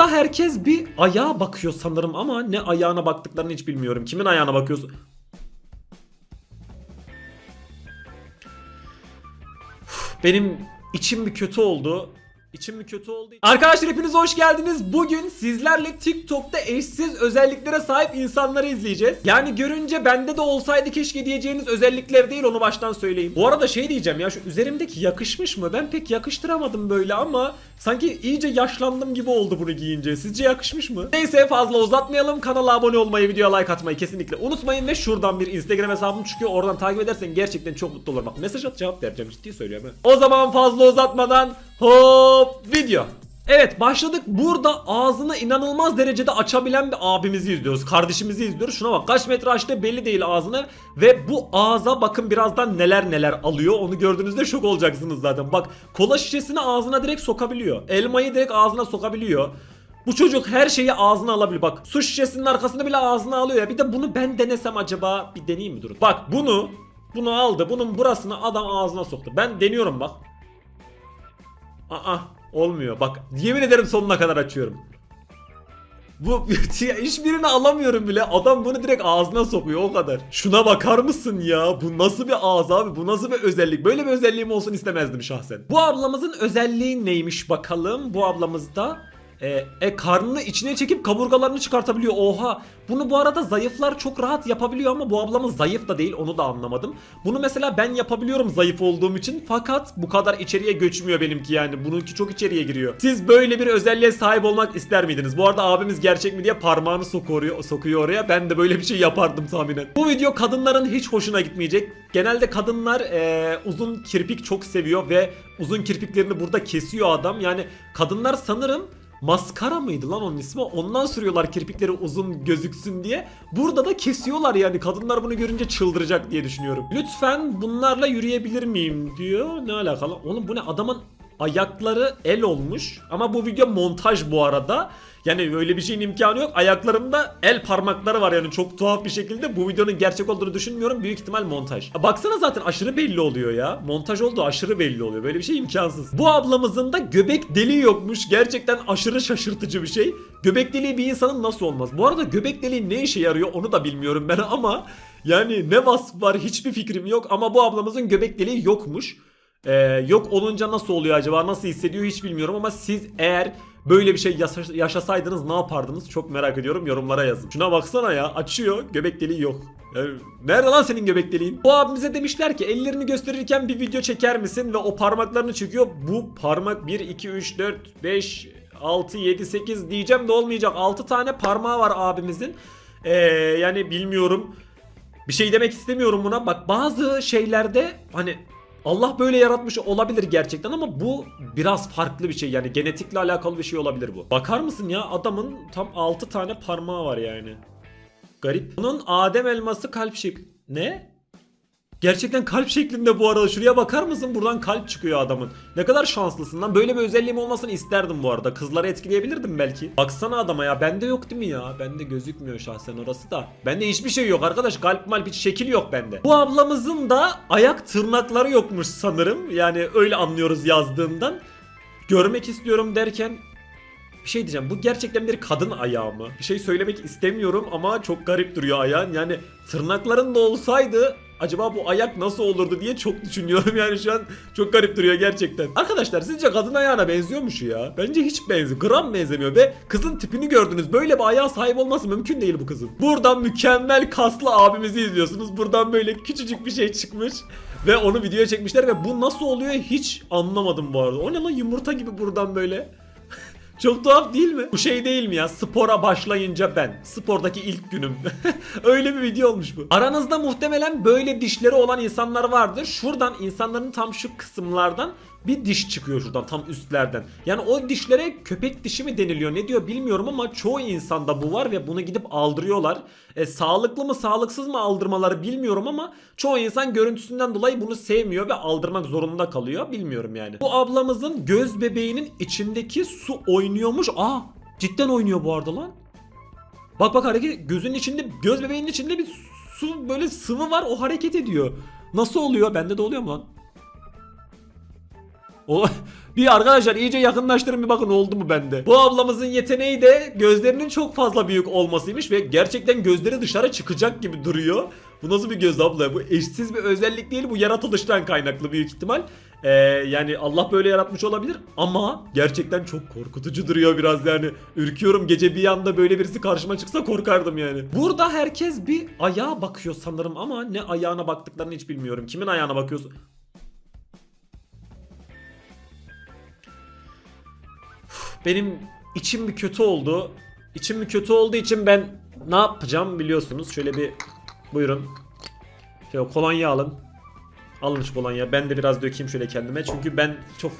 Burada herkes bir ayağa bakıyor sanırım ama ne ayağına baktıklarını hiç bilmiyorum. Kimin ayağına bakıyorsun? Benim içim bir kötü oldu. İçim bir kötü oldu. Arkadaşlar hepiniz hoş geldiniz. Bugün sizlerle TikTok'ta eşsiz özelliklere sahip insanları izleyeceğiz. Yani görünce bende de olsaydı keşke diyeceğiniz özellikler değil onu baştan söyleyeyim. Bu arada şey diyeceğim ya şu üzerimdeki yakışmış mı? Ben pek yakıştıramadım böyle ama sanki iyice yaşlandım gibi oldu bunu giyince. Sizce yakışmış mı? Neyse fazla uzatmayalım. Kanala abone olmayı, videoya like atmayı kesinlikle unutmayın ve şuradan bir Instagram hesabım çıkıyor. Oradan takip edersen gerçekten çok mutlu olurum. Bak mesaj at cevap vereceğim ciddi söylüyorum. ha. O zaman fazla uzatmadan hop video. Evet başladık. Burada ağzını inanılmaz derecede açabilen bir abimizi izliyoruz. Kardeşimizi izliyoruz. Şuna bak kaç metre açtı belli değil ağzını. Ve bu ağza bakın birazdan neler neler alıyor. Onu gördüğünüzde şok olacaksınız zaten. Bak kola şişesini ağzına direkt sokabiliyor. Elmayı direkt ağzına sokabiliyor. Bu çocuk her şeyi ağzına alabilir. Bak su şişesinin arkasını bile ağzına alıyor ya. Bir de bunu ben denesem acaba bir deneyeyim mi durun. Bak bunu bunu aldı. Bunun burasını adam ağzına soktu. Ben deniyorum bak. Aa olmuyor. Bak yemin ederim sonuna kadar açıyorum. Bu hiçbirini alamıyorum bile. Adam bunu direkt ağzına sokuyor o kadar. Şuna bakar mısın ya? Bu nasıl bir ağız abi? Bu nasıl bir özellik? Böyle bir özelliğim olsun istemezdim şahsen. Bu ablamızın özelliği neymiş bakalım? Bu ablamız da e, e, karnını içine çekip kaburgalarını çıkartabiliyor. Oha. Bunu bu arada zayıflar çok rahat yapabiliyor ama bu ablamız zayıf da değil onu da anlamadım. Bunu mesela ben yapabiliyorum zayıf olduğum için fakat bu kadar içeriye göçmüyor benimki yani. Bununki çok içeriye giriyor. Siz böyle bir özelliğe sahip olmak ister miydiniz? Bu arada abimiz gerçek mi diye parmağını sokuyor, sokuyor oraya. Ben de böyle bir şey yapardım tahminen. Bu video kadınların hiç hoşuna gitmeyecek. Genelde kadınlar e, uzun kirpik çok seviyor ve uzun kirpiklerini burada kesiyor adam. Yani kadınlar sanırım Maskara mıydı lan onun ismi? Ondan sürüyorlar kirpikleri uzun gözüksün diye. Burada da kesiyorlar yani. Kadınlar bunu görünce çıldıracak diye düşünüyorum. Lütfen bunlarla yürüyebilir miyim diyor. Ne alakalı? Oğlum bu ne? Adamın ayakları el olmuş. Ama bu video montaj bu arada. Yani öyle bir şeyin imkanı yok. Ayaklarımda el parmakları var yani çok tuhaf bir şekilde. Bu videonun gerçek olduğunu düşünmüyorum. Büyük ihtimal montaj. Baksana zaten aşırı belli oluyor ya. Montaj oldu aşırı belli oluyor. Böyle bir şey imkansız. Bu ablamızın da göbek deliği yokmuş. Gerçekten aşırı şaşırtıcı bir şey. Göbek deliği bir insanın nasıl olmaz? Bu arada göbek deliği ne işe yarıyor onu da bilmiyorum ben ama yani ne vasf var hiçbir fikrim yok ama bu ablamızın göbek deliği yokmuş. Ee, yok olunca nasıl oluyor acaba nasıl hissediyor hiç bilmiyorum ama siz eğer böyle bir şey yaşa- yaşasaydınız ne yapardınız çok merak ediyorum yorumlara yazın. Şuna baksana ya açıyor göbek deliği yok. Yani nerede lan senin göbek deliğin? Bu abimize demişler ki ellerini gösterirken bir video çeker misin ve o parmaklarını çekiyor. Bu parmak 1 2 3 4 5 6 7 8 diyeceğim de olmayacak. 6 tane parmağı var abimizin. Ee, yani bilmiyorum. Bir şey demek istemiyorum buna. Bak bazı şeylerde hani Allah böyle yaratmış olabilir gerçekten ama bu biraz farklı bir şey yani genetikle alakalı bir şey olabilir bu. Bakar mısın ya adamın tam 6 tane parmağı var yani. Garip. Bunun Adem elması kalp şek... Ne? Gerçekten kalp şeklinde bu arada. Şuraya bakar mısın? Buradan kalp çıkıyor adamın. Ne kadar şanslısın lan. Böyle bir özelliğim olmasını isterdim bu arada. Kızları etkileyebilirdim belki. Baksana adama ya. Bende yok değil mi ya? Bende gözükmüyor şahsen orası da. Bende hiçbir şey yok arkadaş. Kalp malp hiç şekil yok bende. Bu ablamızın da ayak tırnakları yokmuş sanırım. Yani öyle anlıyoruz yazdığından. Görmek istiyorum derken bir şey diyeceğim. Bu gerçekten bir kadın ayağı mı? Bir şey söylemek istemiyorum ama çok garip duruyor ayağın. Yani tırnakların da olsaydı acaba bu ayak nasıl olurdu diye çok düşünüyorum. Yani şu an çok garip duruyor gerçekten. Arkadaşlar sizce kadın ayağına benziyor mu şu ya? Bence hiç benziyor. Gram benzemiyor ve kızın tipini gördünüz. Böyle bir ayağa sahip olması mümkün değil bu kızın. Buradan mükemmel kaslı abimizi izliyorsunuz. Buradan böyle küçücük bir şey çıkmış. Ve onu videoya çekmişler ve bu nasıl oluyor hiç anlamadım bu arada. O ne lan yumurta gibi buradan böyle. Çok tuhaf değil mi? Bu şey değil mi ya? Spora başlayınca ben. Spordaki ilk günüm. Öyle bir video olmuş bu. Aranızda muhtemelen böyle dişleri olan insanlar vardır. Şuradan insanların tam şu kısımlardan bir diş çıkıyor şuradan tam üstlerden. Yani o dişlere köpek dişi mi deniliyor ne diyor bilmiyorum ama çoğu insanda bu var ve bunu gidip aldırıyorlar. E, sağlıklı mı sağlıksız mı aldırmaları bilmiyorum ama çoğu insan görüntüsünden dolayı bunu sevmiyor ve aldırmak zorunda kalıyor bilmiyorum yani. Bu ablamızın göz bebeğinin içindeki su oynuyormuş. Aa cidden oynuyor bu arada lan. Bak bak hareket gözün içinde göz bebeğinin içinde bir su böyle sıvı var o hareket ediyor. Nasıl oluyor? Bende de oluyor mu lan? O bir arkadaşlar iyice yakınlaştırın bir bakın oldu mu bende. Bu ablamızın yeteneği de gözlerinin çok fazla büyük olmasıymış ve gerçekten gözleri dışarı çıkacak gibi duruyor. Bu nasıl bir göz abla? Bu eşsiz bir özellik değil bu yaratılıştan kaynaklı büyük ihtimal. Ee, yani Allah böyle yaratmış olabilir ama gerçekten çok korkutucu duruyor biraz yani. Ürküyorum gece bir anda böyle birisi karşıma çıksa korkardım yani. Burada herkes bir ayağa bakıyor sanırım ama ne ayağına baktıklarını hiç bilmiyorum. Kimin ayağına bakıyorsun? Benim içim bir kötü oldu. İçim bir kötü olduğu için ben ne yapacağım biliyorsunuz. Şöyle bir buyurun. Şöyle kolonya alın. Alın şu kolonya. Ben de biraz dökeyim şöyle kendime. Çünkü ben çok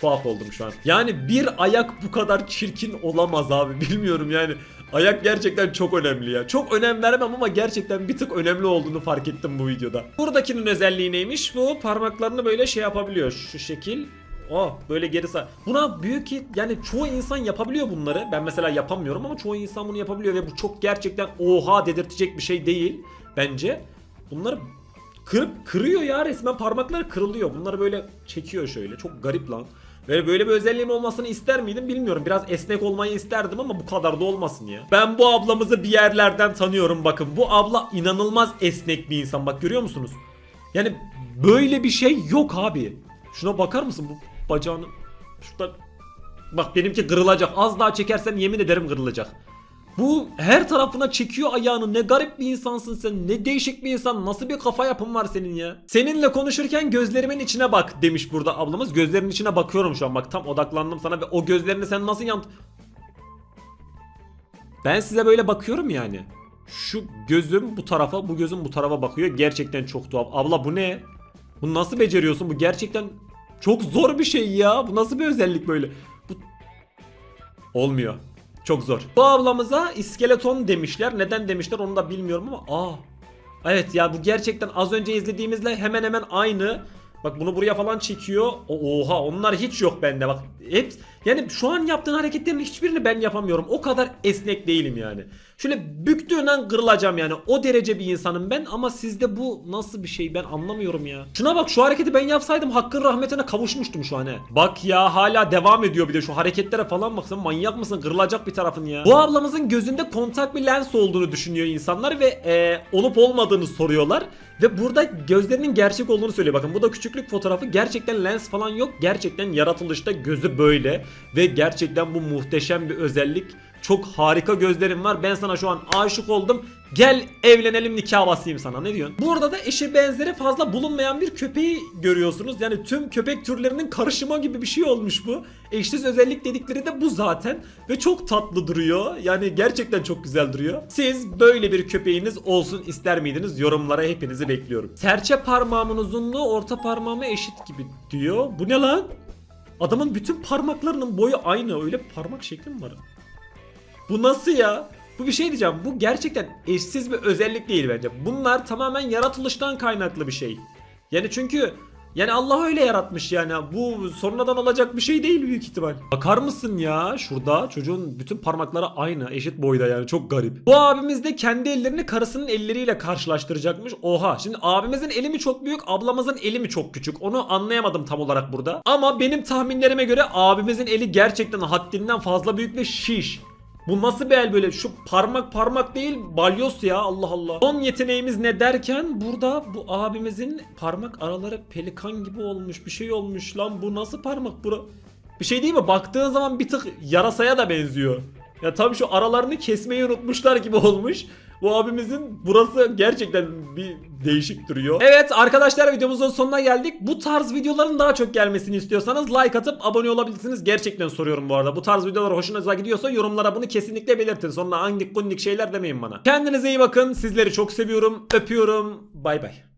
tuhaf oldum şu an. Yani bir ayak bu kadar çirkin olamaz abi. Bilmiyorum yani. Ayak gerçekten çok önemli ya. Çok önem vermem ama gerçekten bir tık önemli olduğunu fark ettim bu videoda. Buradakinin özelliği neymiş? Bu parmaklarını böyle şey yapabiliyor. Şu şekil. Oh böyle geri sağ. Buna büyük ki yani çoğu insan yapabiliyor bunları. Ben mesela yapamıyorum ama çoğu insan bunu yapabiliyor ve bu çok gerçekten oha dedirtecek bir şey değil bence. Bunları kırıp kırıyor ya resmen parmakları kırılıyor. Bunları böyle çekiyor şöyle. Çok garip lan. Ve böyle bir özelliğim olmasını ister miydim bilmiyorum. Biraz esnek olmayı isterdim ama bu kadar da olmasın ya. Ben bu ablamızı bir yerlerden tanıyorum bakın. Bu abla inanılmaz esnek bir insan. Bak görüyor musunuz? Yani böyle bir şey yok abi. Şuna bakar mısın bu bacağını? Şurada Bak benimki kırılacak. Az daha çekersen yemin ederim kırılacak. Bu her tarafına çekiyor ayağını. Ne garip bir insansın sen. Ne değişik bir insan. Nasıl bir kafa yapın var senin ya. Seninle konuşurken gözlerimin içine bak demiş burada ablamız. Gözlerinin içine bakıyorum şu an. Bak tam odaklandım sana ve o gözlerini sen nasıl yant... Ben size böyle bakıyorum yani. Şu gözüm bu tarafa, bu gözüm bu tarafa bakıyor. Gerçekten çok tuhaf. Abla bu ne? Bunu nasıl beceriyorsun? Bu gerçekten çok zor bir şey ya. Bu nasıl bir özellik böyle? Bu olmuyor. Çok zor. Bu ablamıza iskeleton demişler. Neden demişler onu da bilmiyorum ama aa. Evet ya bu gerçekten az önce izlediğimizle hemen hemen aynı. Bak bunu buraya falan çekiyor. Oha onlar hiç yok bende bak. Hep yani şu an yaptığın hareketlerin hiçbirini ben yapamıyorum. O kadar esnek değilim yani. Şöyle büktüğünden kırılacağım yani. O derece bir insanım ben ama sizde bu nasıl bir şey ben anlamıyorum ya. Şuna bak şu hareketi ben yapsaydım hakkın rahmetine kavuşmuştum şu an he. Bak ya hala devam ediyor bir de şu hareketlere falan bak sen manyak mısın kırılacak bir tarafın ya. Bu ablamızın gözünde kontak bir lens olduğunu düşünüyor insanlar ve e, olup olmadığını soruyorlar. Ve burada gözlerinin gerçek olduğunu söylüyor. Bakın bu da küçüklük fotoğrafı. Gerçekten lens falan yok. Gerçekten yaratılışta gözü böyle. Ve gerçekten bu muhteşem bir özellik. Çok harika gözlerim var. Ben sana şu an aşık oldum. Gel evlenelim nikah basayım sana. Ne diyorsun? Burada da eşi benzeri fazla bulunmayan bir köpeği görüyorsunuz. Yani tüm köpek türlerinin karışımı gibi bir şey olmuş bu. Eşsiz özellik dedikleri de bu zaten. Ve çok tatlı duruyor. Yani gerçekten çok güzel duruyor. Siz böyle bir köpeğiniz olsun ister miydiniz? Yorumlara hepinizi bekliyorum. Serçe parmağımın uzunluğu orta parmağıma eşit gibi diyor. Bu ne lan? Adamın bütün parmaklarının boyu aynı. Öyle parmak şekli mi var? Bu nasıl ya? Bu bir şey diyeceğim. Bu gerçekten eşsiz bir özellik değil bence. Bunlar tamamen yaratılıştan kaynaklı bir şey. Yani çünkü yani Allah öyle yaratmış yani. Bu sonradan olacak bir şey değil büyük ihtimal. Bakar mısın ya şurada çocuğun bütün parmakları aynı eşit boyda yani çok garip. Bu abimiz de kendi ellerini karısının elleriyle karşılaştıracakmış. Oha şimdi abimizin eli mi çok büyük ablamızın eli mi çok küçük onu anlayamadım tam olarak burada. Ama benim tahminlerime göre abimizin eli gerçekten haddinden fazla büyük ve şiş. Bu nasıl bir el böyle? Şu parmak parmak değil balyoz ya Allah Allah. Son yeteneğimiz ne derken burada bu abimizin parmak araları pelikan gibi olmuş bir şey olmuş lan. Bu nasıl parmak bura? Bir şey değil mi? Baktığın zaman bir tık yarasaya da benziyor. Ya tabii şu aralarını kesmeyi unutmuşlar gibi olmuş. Bu abimizin burası gerçekten bir değişik duruyor. Evet arkadaşlar videomuzun sonuna geldik. Bu tarz videoların daha çok gelmesini istiyorsanız like atıp abone olabilirsiniz. Gerçekten soruyorum bu arada. Bu tarz videolar hoşunuza gidiyorsa yorumlara bunu kesinlikle belirtin. Sonra hangi kundik şeyler demeyin bana. Kendinize iyi bakın. Sizleri çok seviyorum. Öpüyorum. Bay bay.